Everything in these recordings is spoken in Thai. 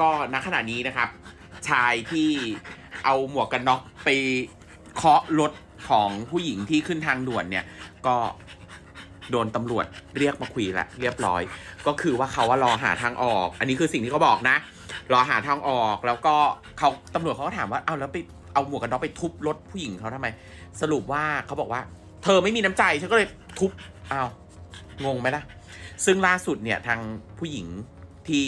ก็ณขณะนี้นะครับ ชายที่เอาหมวกกันน็อกไปเคาะรถของผู้หญิงที่ขึ้นทางด่วนเนี่ย ก็โดนตำรวจเรียกมาคุยแล้วเรียบร้อย ก็คือว่าเขาว่ารอหาทางออก อันนี้คือสิ่งที่เขาบอกนะ รอหาทางออกแล้วก็เขาตำรวจเขาก็ถามว่าเอาแล้วไปเอาหมวกกันน็อกไปทุบรถผู้หญิงเขาทำไม สรุปว่าเขาบอกว่า เธอไม่มีน้ำใจฉันก็เลยทุบเอางงไหมล่ะ ซึ่งล่าสุดเนี่ยทางผู้หญิงที่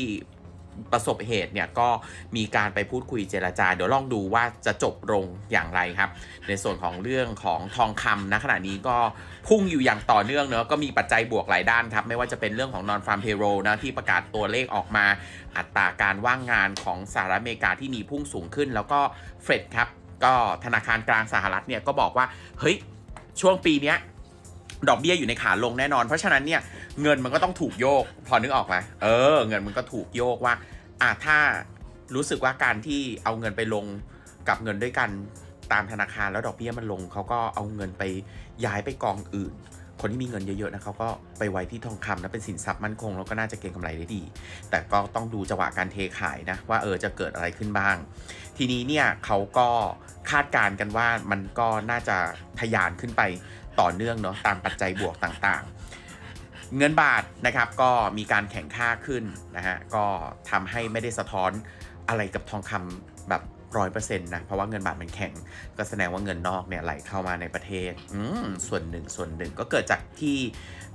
ประสบเหตุเนี่ยก็มีการไปพูดคุยเจรจา เดี๋ยวลองดูว่าจะจบลงอย่างไรครับ ในส่วนของเรื่องของทองคำนะขณะนี้ก็พุ่งอยู่อย่างต่อเนื่องเนอะก็มีปัจจัยบวกหลายด้านครับ ไม่ว่าจะเป็นเรื่องของ non farm payroll นะที่ประกาศตัวเลขออกมา อัตราการว่างงานของสหรัฐอเมริกาที่มีพุ่งสูงขึ้น แล้วก็เฟดครับก็ธนาคารกลางสหรัฐเนี่ยก็บอกว่าเฮ้ยช่วงปีเนี้ย ดอกเบี้ยอยู่ในขาลงแน่นอน เพราะฉะนั้นเนี่ยเงินมันก็ต้องถูกโยก พอนึกออกไหมเออ เงินมันก็ถูกโยกว่าอะถ้ารู้สึกว่าการที่เอาเงินไปลงกับเงินด้วยกันตามธนาคารแล้วดอกเบี้ยมันลงเขาก็เอาเงินไปย้ายไปกองอื่น คนที่มีเงินเยอะๆนะเขาก็ไปไว้ที่ทองคำนะเป็นสินทรัพย์มั่นคงแล้วก็น่าจะเก็งกำไรได้ดี แต่ก็ต้องดูจังหวะการเทขายนะว่าเออจะเกิดอะไรขึ้นบ้าง ทีนี้เนี่ยเขาก็คาดการณ์กันว่ามันก็น่าจะทะยานขึ้นไปต่อเนื่องเนาะตามปัจจัยบวกต่างๆ เงินบาทนะครับก็มีการแข่งค่าขึ้นนะฮะก็ทำให้ไม่ได้สะท้อนอะไรกับทองคำแบบ ร้อยเปอร์เซ็นต์นะ เพราะว่าเงินบาทมันแข็ง ก็แสดงว่าเงินนอกเนี่ยไหลเข้ามาในประเทศ อืม ส่วนหนึ่งส่วนหนึ่งก็เกิดจากที่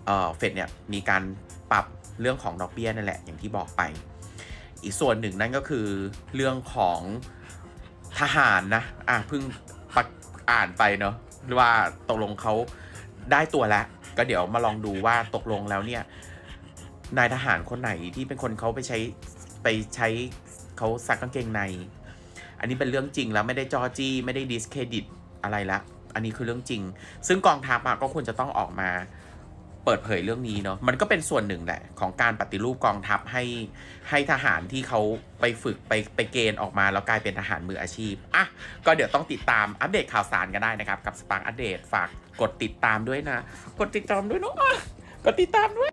เอ่อเฟดเนี่ยมีการปรับเรื่องของดอกเบี้ยนั่นแหละอย่างที่บอกไป อีกส่วนหนึ่งนั่นก็คือเรื่องของทหารนะ อะเพิ่งปอ่านไปเนาะว่าตกลงเขาได้ตัวแล้ว ก็เดี๋ยวมาลองดูว่าตกลงแล้วเนี่ยนายทหารคนไหนที่เป็นคนเขาไปใช้ไปใช้เขาซักกางเกงใน นนี้เป็นเรื่องจริงแล้วไม่ได้จอจี้ไม่ได้ดิสเครดิตอะไรละ อันนี้คือเรื่องจริง ซึ่งกองทัพก็ควรจะต้องออกมาเปิดเผยเรื่องนี้เนาะ มันก็เป็นส่วนหนึ่งแหละ ของการปฏิรูปกองทัพให้ให้ทหารที่เขาไปฝึกไปไปเกณฑ์ออกมาแล้วกลายเป็นทหารมืออาชีพ อะ ก็เดี๋ยวต้องติดตามอัปเดตข่าวสารกันได้นะครับ กับสปาร์อัปเดตฝากกดติดตามด้วยนะ กดติดตามด้วยเนาะกดติดตามด้วย